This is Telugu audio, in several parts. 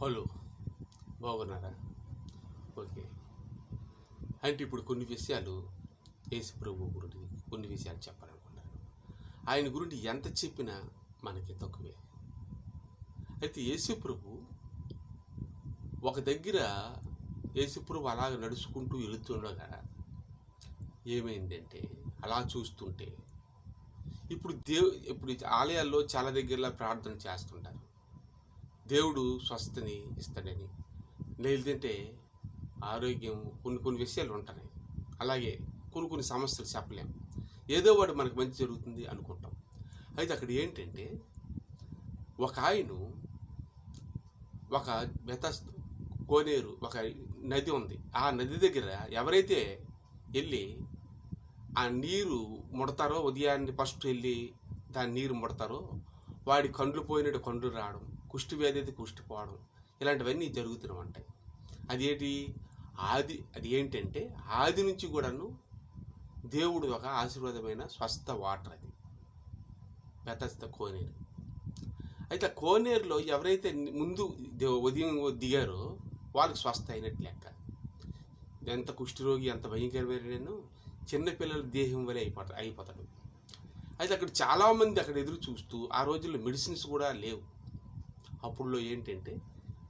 హలో బాగున్నారా? ఓకే. అంటే ఇప్పుడు కొన్ని విషయాలు యేసు ప్రభు గురించి కొన్ని విషయాలు చెప్పాలనుకున్నాను ఆయన గురించి ఎంత చెప్పినా మనకి తక్కువే. అయితే యేసు ప్రభు ఒక దగ్గర యేసు ప్రభు అలాగ నడుచుకుంటూ వెళుతుండగా ఏమైందంటే అలా చూస్తుంటే ఇప్పుడు దేవు ఇప్పుడు ఆలయాల్లో చాలా దగ్గరలో ప్రార్థన చేస్తుంటారు. దేవుడు స్వస్థని ఇస్తాడని. లేదంటే ఆరోగ్యం కొన్ని కొన్ని విషయాలు ఉంటాయి అలాగే కొన్ని కొన్ని సమస్యలు చెప్పలేం. ఏదో వాడు మనకు మంచి జరుగుతుంది అనుకుంటాం. అయితే అక్కడ ఏంటంటే ఒక ఆయన ఒక బెతస్ కోనేరు ఒక నది ఉంది. ఆ నది దగ్గర ఎవరైతే వెళ్ళి ఆ నీరు ముడతారో ఉదయాన్నే ఫస్ట్ వెళ్ళి దాని నీరు ముడతారో వాడి కండ్లు పోయినట్టు కండ్లు రావడం. కుష్టి వ్యాధి అయితే కుష్టిపోవడం ఇలాంటివన్నీ జరుగుతూ ఉంటాయి అదేంటి? ఆది అది ఏంటంటే ఆది నుంచి కూడాను దేవుడు ఒక ఆశీర్వాదమైన స్వస్థ వాటర్ అది. బెతస్త కోనేరు. అయితే కోనేరులో ఎవరైతే ముందు ఉదయం దిగారో వాళ్ళకి స్వస్థ అయినట్టు లెక్క. ఎంత కుష్ఠరోగి ఎంత భయంకరమైన చిన్నపిల్లల దేహం వలె అయిపోతా అయిపోతాడు. అయితే అక్కడ చాలామంది అక్కడ ఎదురు చూస్తూ ఆ రోజుల్లో మెడిసిన్స్ కూడా లేవు. అప్పుడులో ఏంటంటే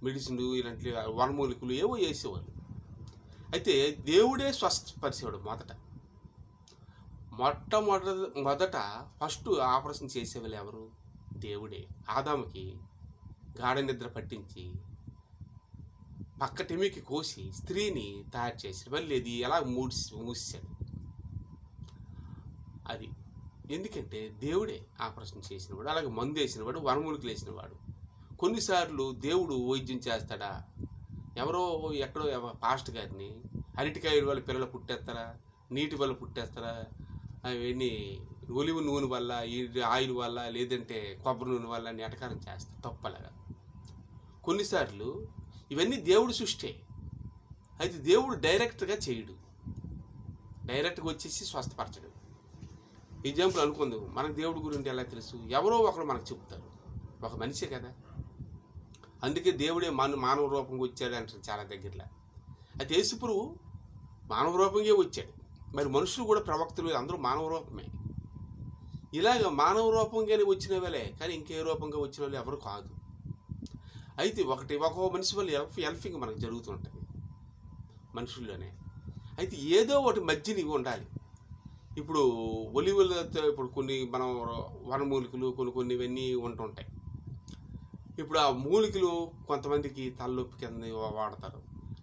మెడిసిన్ ఇలాంటి వనమూలికలు ఏవో వేసేవాళ్ళు. అయితే దేవుడే స్వస్థపరిచేవాడు మొదట. మొట్టమొదట మొదట ఫస్ట్ ఆపరేషన్ చేసేవాళ్ళు ఎవరు? దేవుడే. ఆదాముకి గాఢ నిద్ర పట్టించి పక్క టెమికి కోసి స్త్రీని తయారు చేశాడు. మళ్ళీ అది ఎలా మూసి మూసాడు? అది. ఎందుకంటే దేవుడే ఆపరేషన్ చేసినవాడు అలాగే మందు వేసినవాడు వనమూలికలు వేసినవాడు. కొన్నిసార్లు దేవుడు వైద్యం చేస్తాడా? ఎవరో ఎక్కడో ఎవ- పాస్ట్ గారిని అరటికాయల వల్ల పిల్లలు పుట్టేస్తారా? నీటి వల్ల పుట్టేస్తారా? అవన్నీ ఒలివ నూనె వల్ల ఈ ఆయిల్ వల్ల లేదంటే కొబ్బరి నూనె వల్ల అని చేస్తారు తప్పలాగా. కొన్నిసార్లు ఇవన్నీ దేవుడు సృష్టే. అయితే దేవుడు డైరెక్ట్గా చేయడు. డైరెక్ట్గా వచ్చేసి స్వస్థపరచడు. ఎగ్జాంపుల్ అనుకుందాం. మనకు దేవుడి గురించి ఎలా తెలుసు? ఎవరో ఒకరు మనకు చెప్తారు. ఒక మనిషే కదా? అందుకే దేవుడే మన మానవ రూపంగా వచ్చాడు అంటారు చాలా దగ్గరలో. అయితే యేసుప్రభు మానవ రూపంగా వచ్చాడు. మరి మనుషులు కూడా ప్రవక్తలు అందరూ మానవ రూపమే. ఇలాగ మానవ రూపంగానే వచ్చిన వాళ్ళే కానీ ఇంకే రూపంగా వచ్చిన వాళ్ళు ఎవరు కాదు. అయితే ఒకటి ఒక మనిషి వల్ల ఎల్ఫ్ ఎల్ఫింగ్ మనకు జరుగుతుంటుంది మనుషుల్లోనే. అయితే ఏదో ఒకటి మధ్యని ఉండాలి. ఇప్పుడు ఒలివులతో ఇప్పుడు కొన్ని మనం వనమూలికలు కొన్ని కొన్ని ఇవన్నీ ఉంటుంటాయి. ఇప్పుడు ఆ మూలికలు కొంతమందికి తలనొప్పి కింద వాడతారు.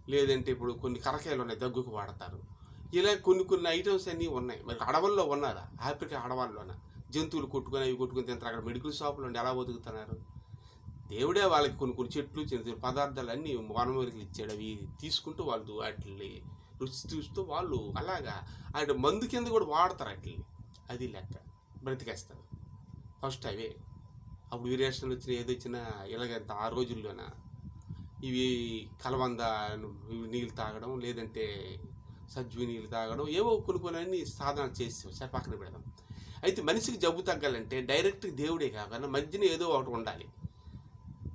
లేదంటే ఇప్పుడు కొన్ని కరకాయలు ఉన్నాయి దగ్గుకు వాడతారు. ఇలా కొన్ని కొన్ని ఐటమ్స్ అన్నీ ఉన్నాయి. మరి అడవుల్లో ఉన్నారా ఆఫ్రికా అడవాల్లోన? జంతువులు కొట్టుకొని అవి కొట్టుకొని తింటారు. అక్కడ మెడికల్ షాపులు ఉండి ఎలా బతుకుతున్నారు? దేవుడే వాళ్ళకి కొన్ని కొన్ని చెట్లు చిన్న చిన్న పదార్థాలు అన్నీ వనమూలికలు ఇచ్చాడు. అవి తీసుకుంటూ వాళ్ళు వాటిని రుచి చూస్తూ వాళ్ళు అలాగా ఆయన మందు కింద కూడా వాడతారు వాటిని అది లెక్క. బ్రతికేస్తారు. ఫస్ట్ అవే. అప్పుడు వేరియేషన్లు వచ్చిన ఏది వచ్చినా ఇలాగంత ఆ రోజుల్లోన? ఇవి కలబంద ఇవి నీళ్ళు తాగడం లేదంటే సజ్జు నీళ్ళు తాగడం ఏవో కొన్ని కొన్ని అన్ని సాధన చేసి సరే పక్కన పెడదాం. అయితే మనిషికి జబ్బు తగ్గాలంటే డైరెక్ట్ దేవుడే కాకుండా మధ్యన ఏదో ఒకటి ఉండాలి.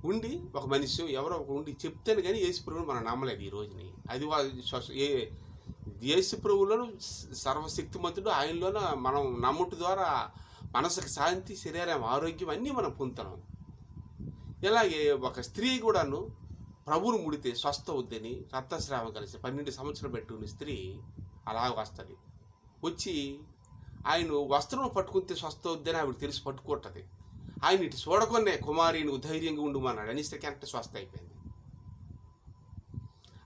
ఉండి ఒక మనిషి ఎవరో ఒక ఉండి చెప్తేనే కానీ యేసుప్రభుని మనం నమ్మలేదు ఈ రోజుని. అది వా- ఏ యేసుప్రభులను సర్వశక్తిమంతుడు ఆయనలోన మనం నమ్ముట ద్వారా మనసుకు శాంతి శరీరం ఆరోగ్యం అన్నీ మనం పొందుతున్నాం ఇలాగే ఒక స్త్రీ కూడాను ప్రభువును ముడితే స్వస్థ వద్దని రక్తస్రావం కలిసి పన్నెండు సంవత్సరాలు పెట్టుకున్న స్త్రీ అలా వస్తుంది. వచ్చి ఆయన వస్త్రం పట్టుకుంటే స్వస్థ వద్దని ఆవిడ తెలిసి పట్టుకుంటుంది. ఆయన ఇటు చూడకునే కుమారి నువ్వు ధైర్యంగా ఉండమన్నాడు. అనిస్తే కరెక్ట్ స్వస్థ అయిపోయింది.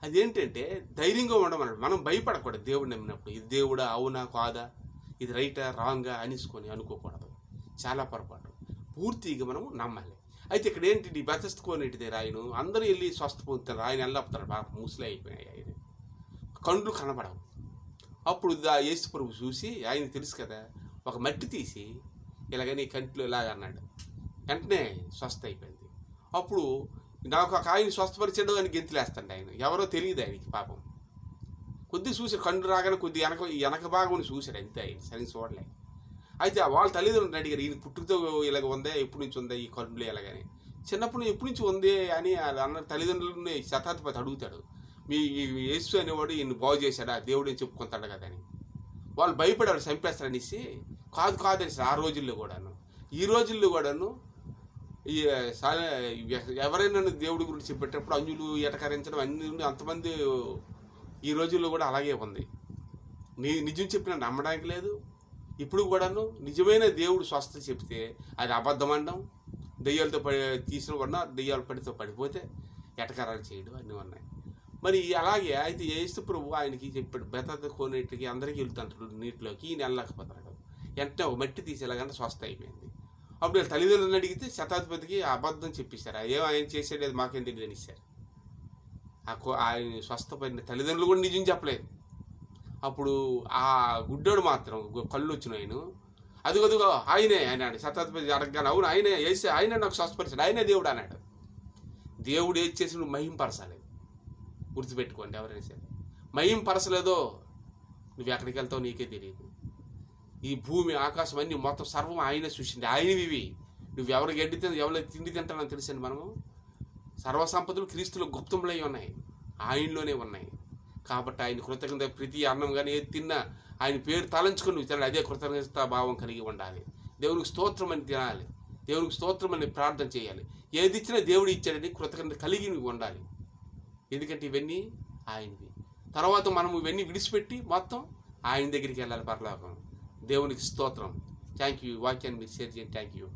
అదేంటంటే ధైర్యంగా ఉండమన్నాడు. మనం భయపడకూడదు దేవుడు నమ్మినప్పుడు. ఇది దేవుడా? అవునా? కాదా? ఇది రైటా రాంగా అనేసుకొని అనుకోకూడదు. చాలా పొరపాటు. పూర్తిగా మనము నమ్మాలి. అయితే ఇక్కడ ఏంటి బతస్తుకోనేటిదే రాయను అందరూ వెళ్ళి స్వస్థ పొందుతారు. ఆయన వెళ్ళపుతారు బాగా ముసలి అయిపోయాయి ఆయన. కండ్లు కనబడవు. అప్పుడు ఆ యేసు ప్రభు చూసి ఆయన తెలుసు కదా ఒక మట్టి తీసి ఇలాగని కంటిలో ఇలాగ అన్నాడు. వెంటనే స్వస్థ అయిపోయింది. అప్పుడు నాకు ఒక ఆయన స్వస్థపరిచాడు అని గెంతులేస్తాడు ఆయన. ఎవరో తెలియదు ఆయనకి పాపం. కొద్ది చూసి కండు రాగానే కొద్ది వెనక వెనక భాగం చూశారు అంతే ఆయన. సరిగ్గా చూడలే. అయితే వాళ్ళ తల్లిదండ్రులు అడిగారు ఈయన పుట్టుకతో ఇలాగ ఉందే? ఎప్పటి నుంచి ఉందా ఈ కళ్ళు ఇలాగని? చిన్నప్పుడు ఎప్పటి నుంచి ఉంది అని అన్న తల్లిదండ్రులని శతాధిపతి అడుగుతాడు. మీ ఈ యేసు అనేవాడు ఈయన బాగు చేశాడా? దేవుడు అని చెప్పుకుంటాడు కదా అని. వాళ్ళు భయపడారు చంపేస్తారనేసి. కాదు కాదు అనేసి ఆ రోజుల్లో కూడాను. ఈ రోజుల్లో కూడాను ఈ ఎవరైనా దేవుడి గురించి చెప్పేటప్పుడు అంజులు ఎటకరించడం అన్ని అంతమంది ఈ రోజుల్లో కూడా అలాగే ఉంది. నీ నిజం చెప్పిన నమ్మడానికి లేదు. ఇప్పుడు కూడాను నిజమైన దేవుడు స్వస్థ చెప్తే అది అబద్ధం అనడం దెయ్యాలతో పడి తీసిన కూడా దెయ్యాల పడితో పడిపోతే ఎటకరాలు చేయడం అన్నీ ఉన్నాయి. మరి అలాగే అయితే ఏస్తు ప్రభు ఆయనకి చెప్పాడు బెతత కోనేటికి అందరికీ వెళ్తుంటాడు నీటిలోకి ఈయన వెళ్ళకపోతాడు వెంటనే ఒక మట్టి తీసేలాగంటే స్వస్థ అయిపోయింది. అప్పుడు తల్లిదండ్రులను అడిగితే శతాధిపతికి అబద్ధం చెప్పేశారు. ఏం ఆయన చేసేది మాకేం తెలియదు అని ఆయన స్వస్థపడిన తల్లిదండ్రులు కూడా నిజం చెప్పలేదు అప్పుడు ఆ గుడ్డోడు మాత్రం కళ్ళు వచ్చిన ఆయన అదిగో అదిగో ఆయనే ఆయన శతాధిపతి అడగగానే అవును ఆయనే వేసి ఆయనే నాకు స్వస్థపరిచాడు. ఆయనే దేవుడు అన్నాడు. దేవుడు ఏది చేసి నువ్వు మహింపరచలేదు గుర్తుపెట్టుకోండి ఎవరైనా సరే. మహింపరచలేదో నువ్వు ఎక్కడికి వెళ్తావు నీకే తెలియదు. ఈ భూమి ఆకాశం అన్ని మొత్తం సర్వం ఆయనే చూసింది ఆయనవి ఇవి. నువ్వు ఎవరికి ఎడ్డి తిన తిండి తింటానని తెలిసింది మనము? సర్వసంపదలు క్రీస్తులు గుప్తములై ఉన్నాయి. ఆయనలోనే ఉన్నాయి. కాబట్టి ఆయన కృతజ్ఞత ప్రతి అన్నం కానీ ఏది తిన్నా ఆయన పేరు తలంచుకుని తినాలి. అదే కృతజ్ఞత భావం కలిగి ఉండాలి. దేవునికి స్తోత్రం అని తినాలి. దేవునికి స్తోత్రం అని ప్రార్థన చేయాలి. ఏది ఇచ్చినా దేవుడు ఇచ్చాడని కృతజ్ఞత కలిగి ఉండాలి. ఎందుకంటే ఇవన్నీ ఆయనవి. తర్వాత మనం ఇవన్నీ విడిచిపెట్టి మొత్తం ఆయన దగ్గరికి వెళ్ళాలి పరలోకం. దేవునికి స్తోత్రం. థ్యాంక్ యూ వాక్యాన్ని మీరు షేర్ చేయండి. Thank you